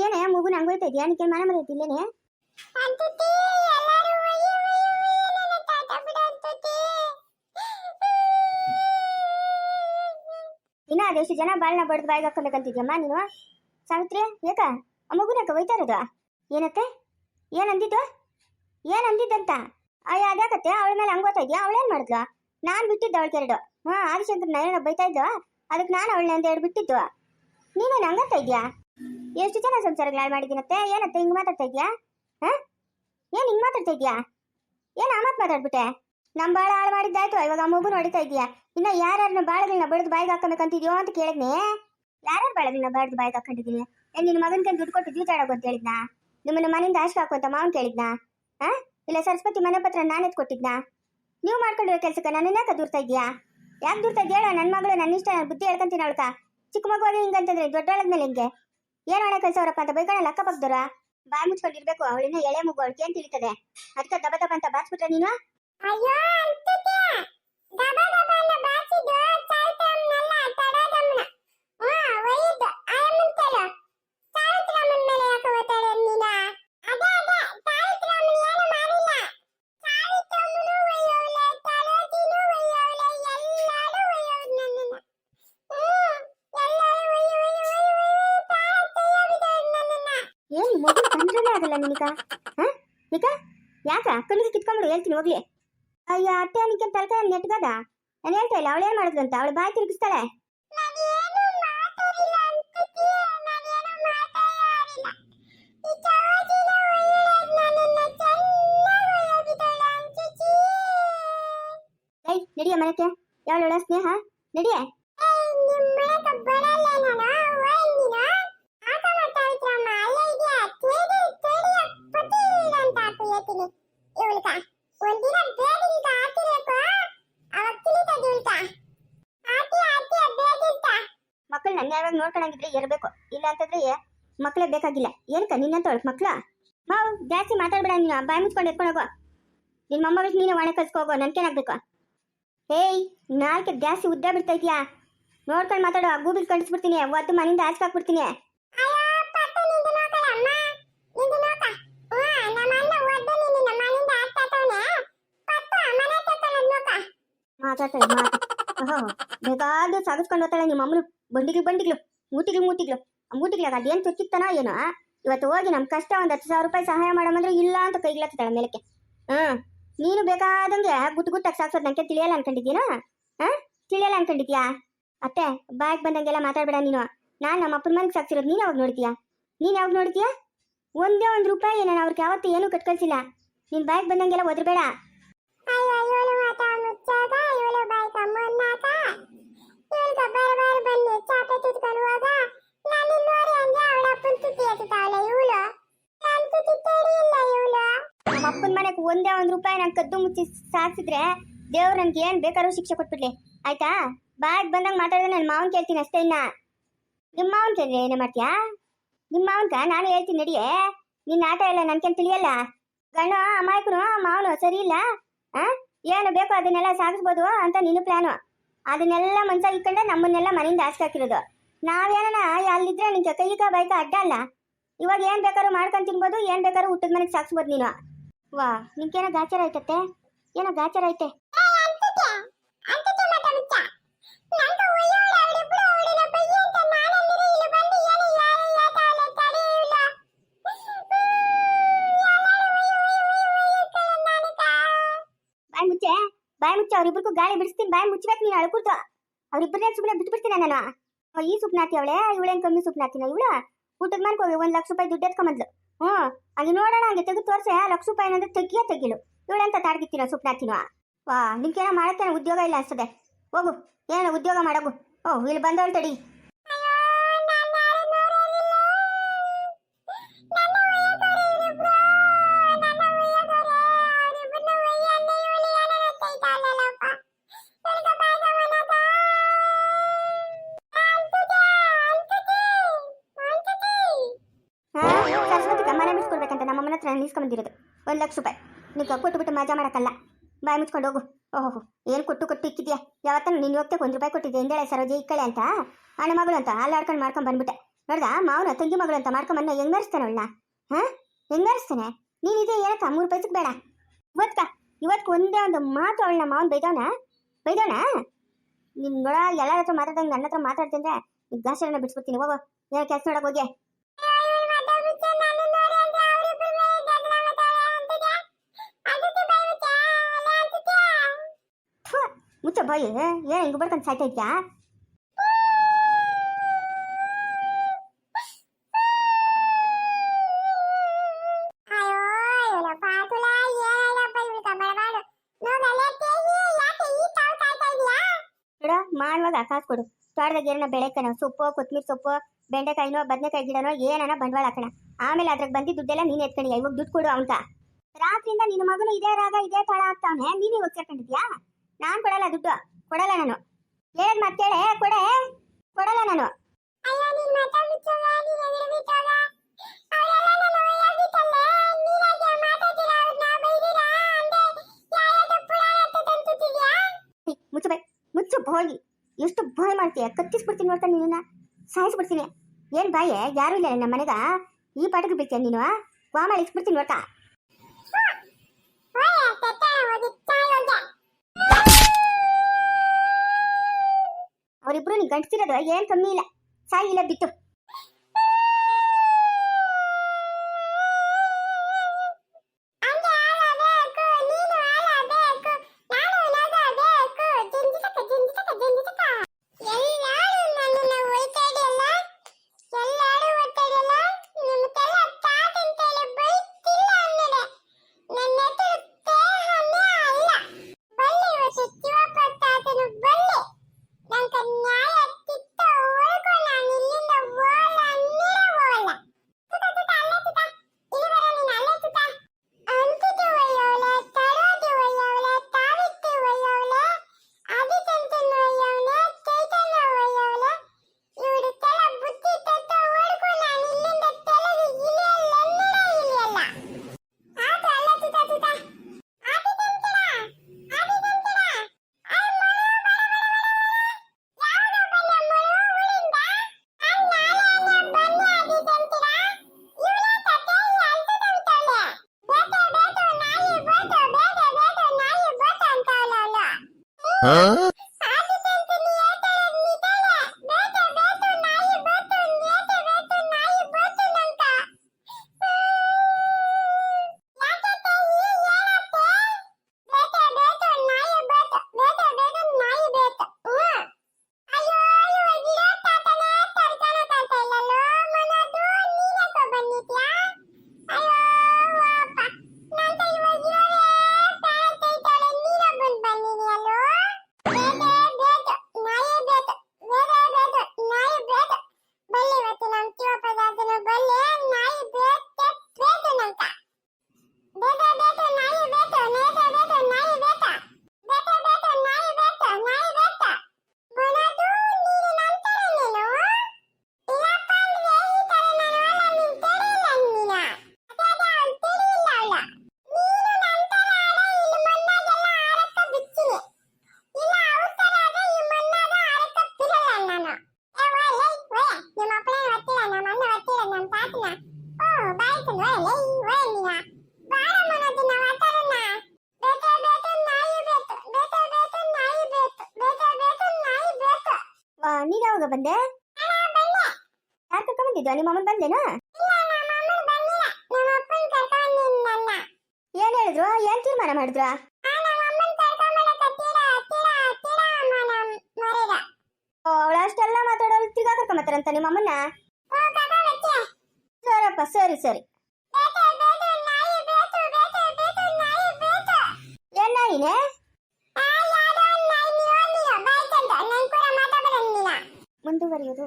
ಏನೇ ಮಗು ನಂಗೆ ಹೋಯ್ತಾ ಇದೆಯಾ ನಿಕ್ಕೆ ಮನೆ ಮನೆ ಇಲ್ಲೇನೆ? ಇನ್ನ ಅದೆಷ್ಟು ಜನ ಬಾಳ್ನ ಬಡ್ದು ಬಾಯಿಗೆ ಮಾ ನೀನು? ಸಾವಿತ್ರಿ ಏಕ? ಆ ಮಗುನಕ್ಕ ಒಯ್ತಾ ಇರೋದು? ಏನತ್ತೆ ಏನ್ ಅಂದಿದ್ದು ಏನ್ ಅಂದಿದ್ದಂತ ಅಯ್ಯ ಅದ್ಯಾಕತ್ತೆ? ಅವಳ ಮೇಲೆ ಹಂಗ್ ಗೊತ್ತಾ ಇದೆಯಾ? ಅವಳೇನ್ ಮಾಡಿದ್ಲು? ನಾನ್ ಬಿಟ್ಟಿದ್ದೆ ಅವಳ ಕೆರಡು ಹಾ ಆದಿಶಂಕರ್ ಏನೋ ಬೈತಾ ಇದ್ದ ಅದಕ್ಕೆ ನಾನು ಅವಳನ್ನ ಅಂತ ಹೇಳಿ ಬಿಟ್ಟಿದ್ದು ನೀನೇನು ಹಂಗಂತ ಇದ್ಯಾ? ಎಷ್ಟು ಜನ ಸಂಸಾರಗಳು ಹಾಳು ಮಾಡಿದ್ದೀನತ್ತೆ? ಏನತ್ತೆ, ಹಿಂಗ್ ಮಾತಾಡ್ತಾ ಇದೆಯಾ? ಏನ್ ಹಿಂಗ್ ಮಾತಾಡ್ತಾ ಇದೆಯಾ? ಏನ್ ಆ ಮಾತು ಮಾತಾಡ್ಬಿಟ್ಟೆ? ನಮ್ ಬಾಳ ಹಾಳು ಮಾಡಿದ್ದಾಯ್ತು, ಇವಾಗ ಆ ಮಗು ನೋಡಿತಾ ಇದೆಯಾ? ಇನ್ನು ಯಾರ್ಯಾರನ್ನ ಬಾಳಗಳನ್ನ ಬಡ್ದು ಬಾಯಿಗೆ ಹಾಕಬೇಕಂತಿದ್ಯೋ ಅಂತ ಕೇಳಿದ್ನಿ. ಯಾರ್ಯಾರು ಬಾಳಗಳನ್ನ ಬಡ್ದು ಬಾಯಿಗೆ ಹಾಕೊಂಡಿದ್ದೀನಿ ಏನ್ ನಿನ್ನ ಮಗನ ಕೈ ದುಡ್ಡು ಕೊಟ್ಟು ಜೂಜಾಡೋಗು ಅಂತ ಹೇಳಿದ್ನಾ? ನಿಮ್ಮನ್ನ ಮನೆಯಿಂದ ಆಶ್ಕ ಹಾಕು ಅಂತ ಮಾವನ್ ಕೇಳಿದ್ನಾ? ಇಲ್ಲ ಸರಸ್ವತಿ ಮನೆ ಪತ್ರ ನಾನು ಕೊಟ್ಟಿದ್ನಾ? ನೀವು ಮಾಡ್ಕೊಂಡಿರೋ ಕೆಲಸಕ್ಕೆ ನನ್ನ ಯಾಕೆ ದೂರ್ತಾ ಇದೆಯಾ? ಯಾಕೆ ದೂರ್ತಾ ಇದೆಯಾ ನನ್ನ ಮಗಳು ನನ್ನ ಇಷ್ಟ ಬುದ್ಧಿ ಹೇಳ್ಕೊಂತೀನಿ ಅವಳ್ಕ ಚಿಕ್ಕ ಮಗುವಾಗಿ ಹಿಂಗಂತಂದ್ರೆ ದೊಡ್ಡೊಳದ್ಮೇಲೆ ಹಿಂಗೆ? ಏನು ಹಣೆ ಕಳ್ಸವ್ರಪ್ಪ ಅಂತ ಬೈಕಣಲ್ಲ ಅಕ್ಕಪಕ್ಕದವ್ರ ಬಾಯಿ ಮುಚ್ಕೊಂಡಿರ್ಬೇಕು ಅವಳಿನ ಎಳೆ ಮುಗು ಅವಳಿಗೆ ಏನ್ ತಿಳಿತದೆ ಅದಕ್ಕೆ ದಬ ದಬ ಅಂತ ಬಾಚ್ಬಿಟ್ರೆ ನೀನು? ಅಯ್ಯೋ ದಬ ಏನ್ ಮಗು ಕಂಡ್ರನೇ ಆಗಲ್ಲ ನಿನಿಕ ನಿಕ ಯಾಕ? ಕಣ್ಣಿಗೆ ಕಿತ್ಕೊಂಡ್ಬಿಡು ಹೇಳ್ತೀನಿ ಹೋಗ್ಲಿ. ಅಯ್ಯ ಅತ್ತೆ ಅನಿಕೆ ತಲಕ ನೆಟ್ಗದ? ನಾನು ಹೇಳ್ತಾ ಇಲ್ಲ ಅವಳೇನ್ ಮಾಡಿದ್ಲಂತ ಅವಳು ಬಾಯಿ ತಿರುಗಿಸ್ತಾಳೆ? ನಡಿಯ ಮನೆಗೆ? ಯಾವಳ ಸ್ನೇಹ? ನಡಿಯ ಏಯ್ ನಿಮ್ಮ ಮನೆಗೆ ಬರಲ್ಲ ನಾನು ಒಯ್ಯಿನ ಆಟ ಮಾತಾಡ್ತ್ರಮ್ಮ ಅಲ್ಲೇ ಇದೆಯಾ ತೇಡಿ ತೇಡಿ ಪತಿ ಅಂತ ಹಾಕುಯತೀನಿ ಇವಳ್ಕ ಒಂದಿನ ಬೇಡಿಂತ ಹಾಕಿರಬೇಕು ಅವಾಗ ತಿಳಿತದ ಇವಳ್ಕ ಆಟಿ ಆಟಿ ಬೇಡಿಂತ ಮಕ್ಕಳು ನನ್ನ ಯಾವಾಗ ನೋಡ್ಕೊಳಂಗಿದ್ರೆ ಇರಬೇಕು ಇಲ್ಲ ಅಂತಂದ್ರೆ ಮಕ್ಕಳೇ ಬೇಕಾಗಿಲ್ಲ. ಏನಕ್ಕ, ನಿನ್ನಂತ ಮಕ್ಳು? ಮಾವು, ಜಾಸ್ತಿ ಮಾತಾಡ್ಬೇಡ, ನೀನು ಬಾಯಿ ಮುಚ್ಕೊಂಡು ಎತ್ಕೊಂಡು ಹೋಗೋ. ನಿನ್ನ ಮೊಮ್ಮಗಳಿಗೆ ನೀನು ಒಣ ಕಲ್ಸ್ಕೋಗೋ ನನ್ಕೇನಾಗ್ಬೇಕು ಏಯ್, ನಾಲ್ಕು ಜಾಸ್ತಿ ಉದ್ದ ಬಿಡ್ತಾ ಇದೀಯಾ? ನೋಡ್ಕೊಂಡು ಮಾತಾಡೋ ಗೂಗಲ್ ಕಳಿಸ್ಬಿಡ್ತೀನಿ ಒದ್ದು ಮನೆಯಿಂದ ಆಚೆ ಹಾಕ್ಬಿಡ್ತೀನಿ ಅಯ್ಯೋ ಪಪ್ಪ ನಿಂದು ನೋಕಳಮ್ಮ ನಿಂದು ನೋಕ ಹ್ಞೂ ನಮ್ಮ ಅಣ್ಣ ಒದ್ದು ನೀನು ನಮ್ಮ ಮನೆಯಿಂದ ಆಗ್ತಾತವನೆ ಪಪ್ಪ ಮನೆ ತಕೊಳ್ಳೋದು ನೋಕ ಮಾತಾಡ್ತಾಳೆ ಮಾತು ಸಾಗಿಸ್ಕೊಂಡು ಹೋಗ್ತಾಳೆ ನಿಮ್ಮ ಅಮ್ಮನ. ಬಂಡಿಗಳು ಬಂಡಿಗಳು ಮೂತಿಗಳು ಆ ಮೂಟಿಗ್ಲಾಗ ಅದೇನು ತುಕ್ಕಿತ್ತನೋ ಏನೋ ಇವತ್ತು ಹೋಗಿ ನಮ್ಮ ಕಷ್ಟ ಒಂದು ಹತ್ತು ಸಾವಿರ ರೂಪಾಯಿ ಸಹಾಯ ಮಾಡಮಂದ್ರೆ ಇಲ್ಲ ಅಂತ ಕೈಗ್ಲತ್ತಾಳೆ ಮೇಲಕ್ಕೆ. ಹ್ಞೂ ನೀನು ಬೇಕಾದಂಗೆ ಗುಟ್ಟು ಗುಟ್ಟಾಗಿ ಸಾಕ್ಸೋದು ನನಗೆ ತಿಳಿಯಲ್ಲ ಅನ್ಕೊಂಡಿದ್ದೀನಾ ಹಾಂ ತಿಳಿಯಲ್ಲ ಅನ್ಕೊಂಡಿದ್ಯಾ ಅತ್ತೆ ಬಾಯ್ ಬಂದಂಗೆಲ್ಲ ಮಾತಾಡ್ಬೇಡ ನೀನು. ನಾನು ನಮ್ಮ ಅಪ್ಪನ ಮನೆಗೆ ಸಾಕ್ಸಿರೋದು ನೀನು ಯಾವಾಗ ನೋಡ್ತೀಯಾ? ನೀನು ಯಾವಾಗ ನೋಡ್ತೀಯಾ? ಒಂದೇ ಒಂದು ರೂಪಾಯಿ ನಾನು ಅವ್ರಿಗೆ ಯಾವತ್ತೂ ಏನೂ ಕಟ್ಕೊಳ್ಸಿಲ್ಲ. ನೀನು ಬಾಯ್ ಬಂದಂಗೆಲ್ಲ ಒದ್ರಬೇಡ. ಅಯ್ಯೋ ಇವಳು ಬಾಯಿ ಕಮ್ಮನ್ನಾಕ ಇವಳ್ಗ ಬಾರ ಬಾರ ಬನ್ನಿ ಚಾಪೆ ತುತ್ಕೊಂಡು ಹೋಗ ನಾನು ನೋಡಿ ಅಂದ್ರೆ ಅವಳ ಅಪ್ಪನ ತುತ್ತಿ ಎತ್ತಾವಳೆ ಇವಳು. ನನ್ನ ತುತ್ತಿ ಇಲ್ಲ ಇವಳು. ನಮ್ಮ ಅಪ್ಪನ ಮನೆಗೆ ಒಂದೇ ಒಂದು ರೂಪಾಯಿ ನಾನು ಕದ್ದು ಮುಚ್ಚಿ ಸಾರಿಸಿದ್ರೆ ದೇವ್ರು ನನ್ಗೆ ಏನು ಬೇಕಾದ್ರೂ ಶಿಕ್ಷೆ ಕೊಟ್ಬಿಡ್ಲಿ. ಆಯ್ತಾ? ಬಾಯಿಗೆ ಬಂದಾಗ ಮಾತಾಡಿದ್ರೆ ನನ್ನ ಮಾವನ್ ಕೇಳ್ತೀನಿ ಅಷ್ಟೇ ಇನ್ನ. ನಿಮ್ಮ ಮಾವನ್ ಕೇಳಿದ್ರೆ ಏನೇ ಮಾಡ್ತೀಯಾ? ನಿಮ್ಮ ಮಾವನ್ಕ ನಾನು ಹೇಳ್ತೀನಿ ನಡಿಯೇ. ನಿನ್ನ ಆಟ ಇಲ್ಲ ನನ್ಕೇನು ತಿಳಿಯಲ್ಲ? ಗಂಡ ಅಮಾಯಕನು ಮಾವನು ಸರಿ ಇಲ್ಲ? ಆ? ಏನು ಬೇಕೋ ಅದನ್ನೆಲ್ಲ ಸಾಗಿಸ್ಬೋದು ಅಂತ ನಿನ್ನ ಪ್ಲಾನು ಅದನ್ನೆಲ್ಲ ಮನ್ಸಾಗಿ ಇಟ್ಕೊಂಡೆ ನಮ್ಮನ್ನೆಲ್ಲ ಮನೆಯಿಂದ ಆಸೆ ಹಾಕಿರೋದು. ನಾವೇನ ಅಲ್ಲಿದ್ರೆ ನಿಂಗೆ ಕೈಗ ಬೈಕ ಅಡ್ಡ ಅಲ್ಲ? ಇವಾಗ ಏನ್ ಬೇಕಾದ್ರೂ ಮಾಡ್ಕೊಂಡು ತಿನ್ಬೋದು, ಏನ್ ಬೇಕಾದ್ರೂ ಹುಟ್ಟದ ಮನೆಗೆ ಸಾಕ್ಸ್ಬೋದು ನೀನು. ವಾ, ನಿನ್ಗೇನೋ ಗಾಚಾರ ಐತತ್ತೆ ಏನೋ ಗಾಚಾರ ಐತೆ? ಅವ್ರಿಬ್ರಿಗೂ ಗಾಳಿ ಬಿಡಿಸ್ತೀನಿ, ಬಾಯ್ ಮುಚ್ಚಬೇಕು, ನೀನು ಅಳ್ಕೂಡ್ತು ಅವ್ರಿಬ್ಬರೇ ಸುಮ್ಮನೆ ಬಿಟ್ಟು ಬಿಡ್ತೀನಿ ನಾನು? ಈ ಸುಪ್ನಾತಿ ಅವಳೆ, ಇವಳೇನ್ ಕಮ್ಮಿ ಸುಪ್ನಾತಿನ? ಇವಳ ಊಟದ ಮನೆಗೆ ಹೋಗಿ ಒಂದ್ ಲಕ್ಷ ರೂಪಾಯಿ ದುಡ್ಡು ಎತ್ಕೊಂಬಂದ್ಲು. ಹ್ಮ್ ಹಂಗೆ ನೋಡೋಣ, ಹಂಗೆ ತೆಗೆದು ತೋರ್ಸೆ ಲಕ್ಷ ರೂಪಾಯಿ ಏನಂದ್ರೆ ತೆಗಿಯೇ ತೆಗಿಲು. ಇವಳೆಂತ ತಾಡ್ಗಿತ್ತಿನ ಸುಪ್ನಾತಿನ? ವಾ ನಿಮ್ಗೇನೋ ಮಾಡಕ್ಕೆ ಉದ್ಯೋಗ ಇಲ್ಲ ಅನ್ಸ್ತದೆ. ಹೋಗು, ಏನೋ ಉದ್ಯೋಗ ಮಾಡೋಗು. ಓ, ಇಲ್ಲಿ ಬಂದವಳು ತಡಿ. ಹಾ? ಮನೆ ಬಿಡಿಸ್ಕೊಡ್ಬೇಕಂತ ನಮ್ಮ ಅಮ್ಮನ ಹತ್ರ ನಿಲ್ಸ್ಕೊಂಬಂದಿರೋದು ಒಂದು ಲಕ್ಷ ರೂಪಾಯಿ. ನೀವು ಕೊಟ್ಟು ಬಿಟ್ಟು ಮಜಾ ಮಾಡೋಕ್ಕಲ್ಲ. ಬಾಯಿ ಮುಚ್ಕೊಂಡು ಹೋಗು. ಓಹೋ ಏನು ಕೊಟ್ಟು ಕೊಟ್ಟು ಇಕ್ಕಿದ್ಯಾ? ಯಾವತ್ತ ನೀನು ಹೋಗ್ತಾ ಒಂದು ರೂಪಾಯಿ ಕೊಟ್ಟಿದ್ದೆ. ಹಿಂದೇಳೆ ಸರೋಜಿ, ಇಕ್ಕಳೆ ಅಂತ? ಅಣ್ಣ ಮಗಳು ಅಂತ? ಅಲ್ಲಾಡ್ಕೊಂಡು ಮಾಡ್ಕೊಂಡು ಬಂದ್ಬಿಟ್ಟೆ. ನೋಡ್ದಾ, ಮಾವನ ತಂಗಿ ಮಗಳು ಅಂತ ಮಾಡ್ಕೊಂಬನ್ನ ಹೆಂಗ್ ಮೆರೆಸ್ತಾನೆ ಅವಳನ್ನ? ಹಾ? ಹೆಂಗ್ ಮೆರೆಸ್ತಾನೆ ನೀನ್ ಇದೆ ಏನಕ್ಕ ಮೂರು ರೂಪಾಯಿಗೆ ಬೇಡ. ಇವತ್ಕ ಇವತ್ತು ಒಂದೇ ಒಂದು ಮಾತು ಅವಳನ್ನ, ಮಾವನ್ ಬೈದವನ? ಬೈದವನ? ನಿನ್ನ ನೋಡ, ಎಲ್ಲರ ಹತ್ರ ಮಾತಾಡ್ದಂಗೆ ನನ್ನ ಹತ್ರ ಮಾತಾಡ್ತಿದ್ರೆ ಈ ಗಾಸರನ್ನ ಹೋಗೋ, ಏನೋ ಕೆಲಸ ನೋಡಕ್ ಹೋಗಿ ಮುಚ್ಚ ಬಾಯಿ ಏನ್ ಹಿಂಗ್ ಬರ್ಕೊಂಡು ಸಾಯ್ತಾ ಇದ್ಯಾ? ಮಾಡುವಾಗ ಕಾಸು ಕೊಡು. ತೋಟದಾಗ ಏನನ್ನ ಬೆಳೆಕಣ ಸೊಪ್ಪು ಕೊತ್ತಂಬರಿ ಸೊಪ್ಪು ಬೆಂಡೆಕಾಯಿನೋ ಬದನೆಕಾಯಿ ಗಿಡನೋ ಏನನ ಬಂಡವಾಳ ಹಾಕಣ ಆಮೇಲೆ ಅದ್ರಾಗ ಬಂದಿ ದುಡ್ಡೆಲ್ಲ ನೀನ್ ಎತ್ಕೊಂಡು ಇವಾಗ ದುಡ್ಡು ಕೊಡು ಅವನ್ಕ ರಾತ್ರಿಯಿಂದ ನಿನ್ನ ಮಗನು ಇದೇ ರಾಗ ಇದೇ ತಳ ಆಗ್ತಾವನೆ ನೀನು ಇವಾಗ ಸೇರ್ಕೊಂಡಿದ್ಯಾ ನಾನ್ ಕೊಡಲ್ಲ ದುಡ್ಡು. ಕೊಡಲ್ಲ ನಾನು. ಹೇಳದ್ ಮತ್ತೇಳೆ ಕೊಡೆ. ಕೊಡಲ್ಲ ನಾನು. ಮಾತಾ ಮುಚ್ಚು ಬೈ ಮುಚ್ಚು ಹೋಗಿ ಎಷ್ಟು ಭಯ ಮಾಡ್ತೀಯ? ಕತ್ತಿಸ್ಬಿಡ್ತೀನಿ ನೋಡ್ತಾ ನಿನ್ನ ಸಾಯಿಸ್ಬಿಡ್ತೀನಿ. ಏನ್ ಬಾಯೇ? ಯಾರು ಇಲ್ಲ ನಮ್ಮ ಮನೆಗ. ಈ ಪಾಠಕ್ಕೆ ಬಿಡ್ತೀಯ ನೀನು ವಾಮಾಳಿ ಇಸ್ಬಿಡ್ತೀನಿ ನೋಡ್ತಾ. ಅವರಿಬ್ರು ನೀ ಗಂಟಿಸಿರೋದು ಏನ್ ಕಮ್ಮಿ ಇಲ್ಲ? ಸಾಯಿ ಇಲ್ಲ ಬಿತ್ತು ಅವಳು ನೀನ್ ಯಾವಾಗ ಬಂದೆ? ಯಾರು ಕರ್ಕೊಂಡ್ ಬಂದಿದ್ವಾ ನಿಮ್ಮ ಅಮ್ಮನ್ ಬಂದೇನಾ ಏನ್ ಹೇಳಿದ್ರು? ಏನ್ ತೀರ್ಮಾನ ಮಾಡಿದ್ರ? ಅವಳ ಅಷ್ಟೆಲ್ಲ ಮಾತಾಡೋರು ತಿರ್ಗಾ ಕರ್ಕೊಂಬತ್ತಾರಂತ ನಿಮ್ಮ ಅಮ್ಮನ್ನ? ಸರಪ್ಪ, ಸರಿ ಸರಿ. ಏನ್ ನಾಯಿನೇ? ಮುಂದುವರಿಯುವುದು